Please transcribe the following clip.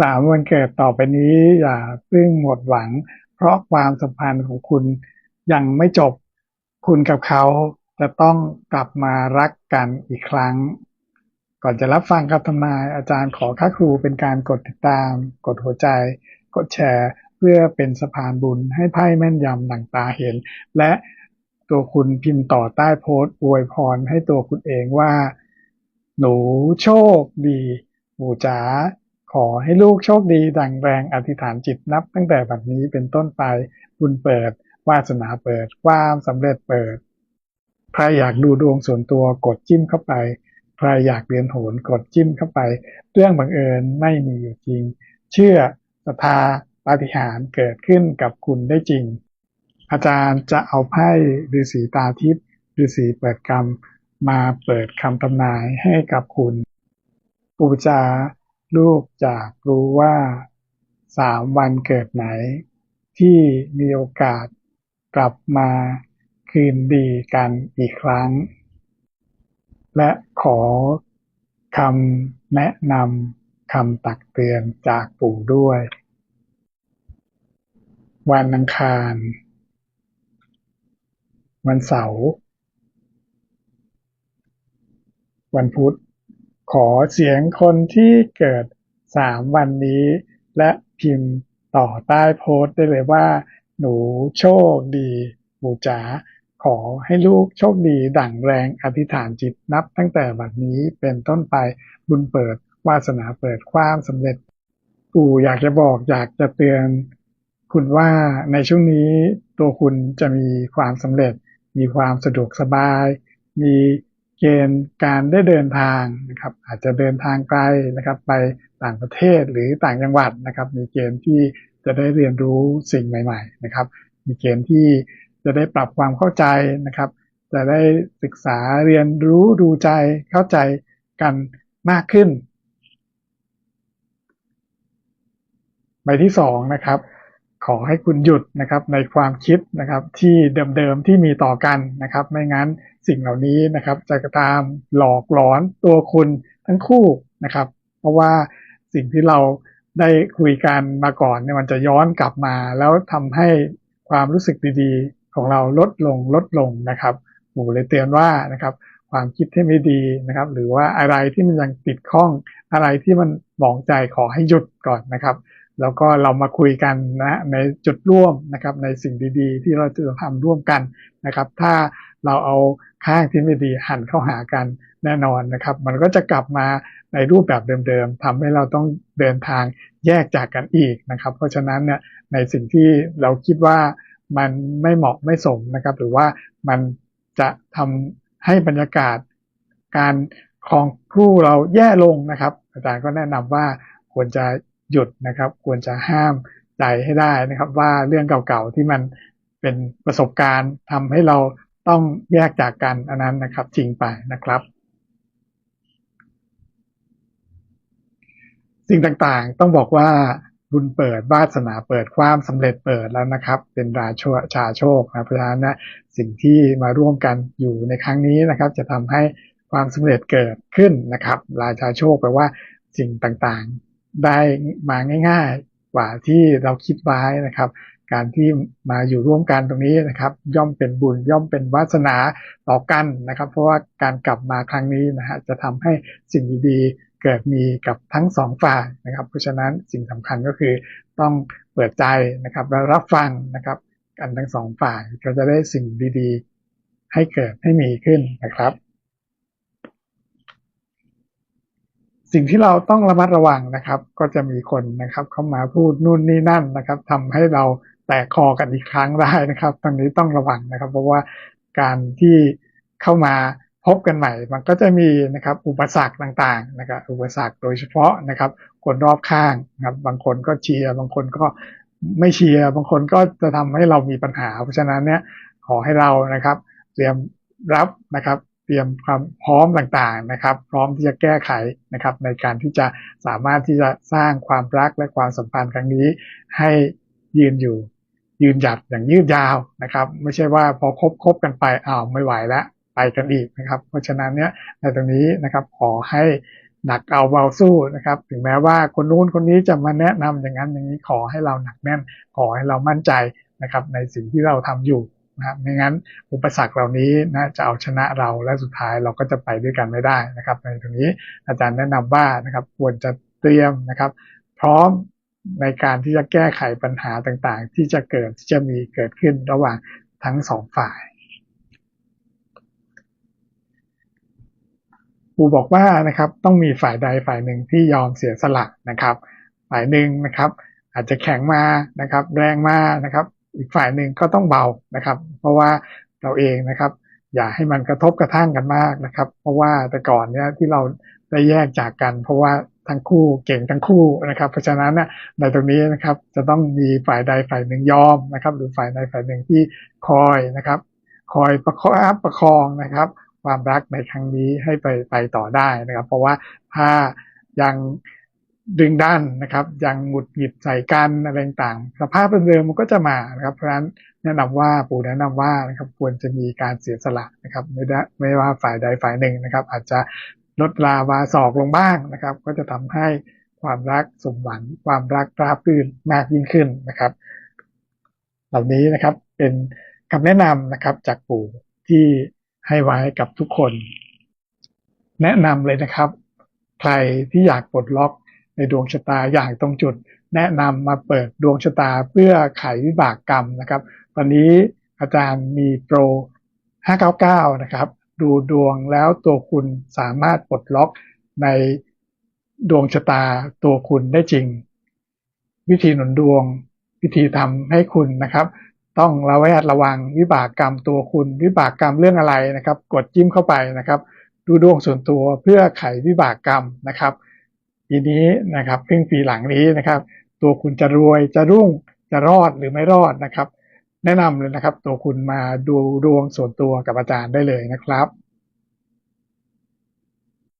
สามวันเกิดต่อไปนี้อย่าเพิ่งหมดหวัง เพราะความสัมพันธ์ของคุณยังไม่จบคุณกับเขาจะต้องกลับมารักกันอีกครั้ง ก่อนจะรับฟังคำทำนายอาจารย์ขอค่าครูเป็นการกดติดตาม กดหัวใจ กดแชร์ เพื่อเป็นสะพานบุญให้ไพ่แม่นยำดังตาเห็น และตัวคุณพิมพ์ต่อใต้โพสต์อวยพรให้ตัวคุณเองว่า หนูโชคดีหมูจ๋า ขอให้ลูกโชคดีดังแรงอธิษฐานจิตนับ ตั้งแต่บัดนี้เป็นต้นไปบุญเปิด วาสนาเปิด ความสำเร็จเปิด ใครอยากดูดวงส่วนตัวกดจิ้มเข้าไป ใครอยากเรียนโหนกดจิ้มเข้าไป เรื่องบังเอิญไม่มีอยู่จริง เชื่อศรัทธาปาฏิหาริย์เกิดขึ้นกับคุณได้จริง อาจารย์จะเอาไพ่ฤาษีตาทิพย์ฤาษีเปิดกรรม มาเปิดคำทำนายให้กับคุณ ปูจา ลูกจากรู้ว่าสามวันเกิดไหน ที่มีโอกาสกลับมาคืนดีกันอีกครั้ง และขอคำแนะนำคำตักเตือนจากปู่ด้วย วันอังคาร วันเสาร์วันพุธ ขอเสียงคนที่เกิด สามวันนี้ และพิมพ์ต่อใต้โพสต์ได้เลยว่า หนูโชคดีบูจ๋าขอให้ลูกโชคดีดั่งแรงอธิษฐานจิตนับตั้งแต่บัดนี้เป็นต้นไปบุญเปิดวาสนาเปิดความสำเร็จปู่อยากจะบอกอยากจะเตือนคุณว่าในช่วงนี้ตัวคุณจะมีความสำเร็จ มีความสะดวกสบาย มี เกณฑ์การได้เดินทางนะครับ อาจจะเดินทางไกลนะครับ ไปต่างประเทศหรือต่างจังหวัดนะครับ มีเกณฑ์ที่จะได้เรียนรู้สิ่งใหม่ ๆ นะครับ มีเกณฑ์ที่จะได้ปรับความเข้าใจนะครับ จะได้ศึกษาเรียนรู้ดูใจเข้าใจกันมากขึ้น ใบที่สองนะครับ ขอให้คุณหยุดนะครับในความคิดนะครับที่เดิมๆที่มีต่อกันนะครับ ไม่งั้นสิ่งเหล่านี้นะครับจะตามหลอกหลอนตัวคุณทั้งคู่นะครับ เพราะว่าสิ่งที่เราได้คุยกันมาก่อนเนี่ยมันจะย้อนกลับมา แล้วทำให้ความรู้สึกดีๆ ของเราลดลงลดลงนะครับหมูเลยเตือนว่านะครับความคิดที่ไม่ดีนะครับ หรือว่าอะไรที่มันยังติดข้องอะไรที่มันหมองใจขอให้หยุดก่อนนะครับ แล้วก็เรามาคุยกันนะในจุดร่วมนะครับในสิ่งดีๆ ที่เราจะทำร่วมกันนะครับ ถ้าเราเอาข้างที่ไม่ดีหันเข้าหากันแน่นอนนะครับ มันก็จะกลับมาในรูปแบบเดิมๆทำให้เราต้องเดินทางแยกจากกันอีกนะครับ เพราะฉะนั้นเนี่ยในสิ่งที่เราคิดว่ามันไม่เหมาะไม่สมนะครับ หรือว่ามันจะทำให้บรรยากาศการคลองคู่เราแย่ลงนะครับ อาจารย์ก็แนะนำว่าควรจะ หยุดนะครับ ควรจะห้ามใจให้ได้นะครับ ว่าเรื่องเก่าๆที่มันเป็นประสบการณ์ทำให้เราต้องแยกจากกันอันนั้นนะครับจริงไปนะครับ สิ่งต่างๆต้องบอกว่าบุญเปิดวาสนาเปิดความสำเร็จเปิดแล้วนะครับ เป็นราชชาโชคนะเพราะฉะนั้นนะสิ่งที่มาร่วมกันอยู่ในครั้งนี้นะครับ จะทำให้ความสำเร็จเกิดขึ้นนะครับ ราชาโชคแปลว่าสิ่งต่างๆ ได้มาง่าย ๆ กว่าที่เราคิดไว้นะครับ การที่มาอยู่ร่วมกันตรงนี้นะครับ ย่อมเป็นบุญย่อมเป็นวาสนาต่อกันนะครับ เพราะว่าการกลับมาครั้งนี้นะฮะจะทำให้สิ่งดีๆเกิดมีกับทั้งสองฝ่ายนะครับ เพราะฉะนั้นสิ่งสำคัญก็คือต้องเปิดใจนะครับและรับฟังนะครับ กันทั้งสองฝ่ายก็จะได้สิ่งดีๆ ให้เกิดให้มีขึ้นนะครับ สิ่งที่เราต้องระมัดระวังนะครับ ก็จะมีคนนะครับเข้ามาพูดนู่นนี่นั่นนะครับทำให้เราแตกคอกันอีกครั้งได้นะครับ ตรงนี้ต้องระวังนะครับ เพราะว่าการที่เข้ามาพบกันใหม่ มันก็จะมีนะครับอุปสรรคต่างๆนะครับอุปสรรคโดยเฉพาะนะครับ คนรอบข้างนะครับบางคนก็เชียร์บางคนก็ไม่เชียร์บางคนก็จะทำให้เรามีปัญหา เพราะฉะนั้นเนี่ยขอให้เรานะครับ เตรียมรับนะครับ เตรียมความพร้อมต่างๆนะครับ พร้อมที่จะแก้ไขนะครับ ในการที่จะสามารถที่จะสร้างความรักและความสัมพันธ์ครั้งนี้ ให้ยืนอยู่ยืนหยัดอย่างยืดยาวนะครับ ไม่ใช่ว่าพอคบคบกันไปอ้าวไม่ไหวแล้วไปกันอีกนะครับ เพราะฉะนั้นเนี่ยในตรงนี้นะครับขอให้หนักเอาเบาสู้นะครับ ถึงแม้ว่าคนนู้นคนนี้จะมาแนะนำอย่างนั้นอย่างนี้ขอให้เราหนักแน่น ขอให้เรามั่นใจนะครับ ในสิ่งที่เราทำอยู่ นะครับไม่งั้นอุปสรรคเหล่านี้นะจะเอาชนะเราและสุดท้ายเราก็จะไปด้วยกันไม่ได้นะครับ ในตรงนี้อาจารย์แนะนำว่านะครับควรจะเตรียมนะครับ พร้อมในการที่จะแก้ไขปัญหาต่างๆ ที่จะเกิดที่จะมีเกิดขึ้นระหว่างทั้งสองฝ่ายปู่บอกว่านะครับต้องมีฝ่ายใดฝ่ายหนึ่งที่ยอมเสียสละนะครับ ฝ่ายหนึ่งนะครับ อาจจะแข็งมานะครับ แรงมานะครับ อีกฝ่ายหนึ่งก็ต้องเบานะครับ เพราะว่าเราเองนะครับ อย่าให้มันกระทบกระทั่งกันมากนะครับ เพราะว่าแต่ก่อนเนี่ยที่เราได้แยกจากกัน เพราะว่าทั้งคู่เก่งทั้งคู่นะครับ เพราะฉะนั้นเนี่ยในตรงนี้นะครับจะต้องมีฝ่ายใดฝ่ายหนึ่งยอมนะครับ หรือฝ่ายใดฝ่ายหนึ่งที่คอยนะครับ คอยประคับประคองนะครับ ความรักในครั้งนี้ให้ไปไปต่อได้นะครับ เพราะว่าถ้ายัง ดึงด้านนะครับยังหงุดหงิดใส่กันอะไรต่างสภาพเดิมมันก็จะมานะครับเพราะฉะนั้นแนะนำว่าปู่แนะนำว่านะครับควรจะมีการเสียสละนะครับไม่ได้ไม่ว่าฝ่ายใดฝ่ายหนึ่งนะครับ อาจจะลดลาวาศอกลงบ้างนะครับ ก็จะทำให้ความรักสมหวังความรักราบรื่นมากยิ่งขึ้นนะครับ เหล่านี้นะครับเป็นคำแนะนำนะครับจากปู่ที่ให้ไว้กับทุกคน แนะนำเลยนะครับ ใครที่อยากปลดล็อก ในดวงชะตาอย่างตรงจุด แนะนำมาเปิดดวงชะตาเพื่อไขวิบากกรรมนะครับตอนนี้อาจารย์มีโปร 599 นะครับ ดูดวงแล้วตัวคุณสามารถปลดล็อกในดวงชะตาตัวคุณได้จริง วิธีหนุนดวง วิธีทำให้คุณนะครับต้องระแวดระวังวิบากกรรมตัวคุณ วิบากกรรมเรื่องอะไรนะครับ กดจิ้มเข้าไปนะครับ ดูดวงส่วนตัวเพื่อไขวิบากกรรมนะครับ ปีนี้นะครับครึ่งปีหลังนี้นะครับ ตัวคุณจะรวยจะรุ่งจะรอดหรือไม่รอดนะครับ แนะนำเลยนะครับ ตัวคุณมาดูดวงส่วนตัวกับอาจารย์ได้เลยนะครับ